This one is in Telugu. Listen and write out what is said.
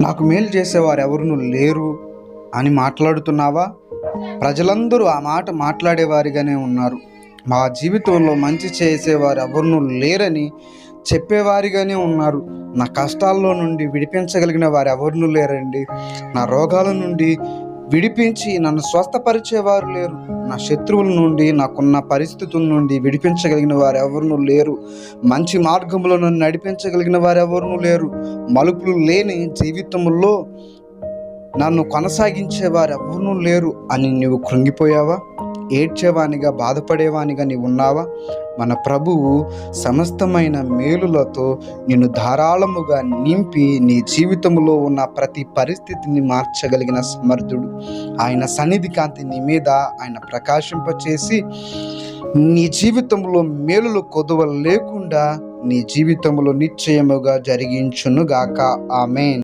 నాకు మేలు చేసేవారు ఎవరును లేరు అని మాట్లాడుతున్నావా? ప్రజలందరూ ఆ మాట మాట్లాడేవారిగానే ఉన్నారు. మా జీవితంలో మంచి చేసేవారు ఎవరును లేరని చెప్పేవారిగానే ఉన్నారు. నా కష్టాల్లో నుండి విడిపించగలిగిన వారు ఎవరును లేరండి. నా రోగాల నుండి విడిపించి నన్ను స్వస్థపరిచేవారు లేరు. నా శత్రువుల నుండి నాకున్న పరిస్థితుల నుండి విడిపించగలిగిన వారు ఎవరునూ లేరు. మంచి మార్గంలో నన్ను నడిపించగలిగిన వారు ఎవరునూ లేరు. మలుపులు లేని జీవితంలో నన్ను కొనసాగించేవారు ఎవరునూ లేరు అని నువ్వు కృంగిపోయావా? ఏడ్చేవానిగా బాధపడేవానిగా నీవు ఉన్నావా? మన ప్రభువు సమస్తమైన మేలులతో నిన్ను ధారాళముగా నింపి నీ జీవితంలో ఉన్న ప్రతి పరిస్థితిని మార్చగలిగిన సమర్థుడు. ఆయన సన్నిధి కాంతి నీ మీద ఆయన ప్రకాశింపచేసి నీ జీవితంలో మేలులు కొదువ లేకుండా నీ జీవితంలో నిశ్చయముగా జరిగించునుగాక. ఆమెన్.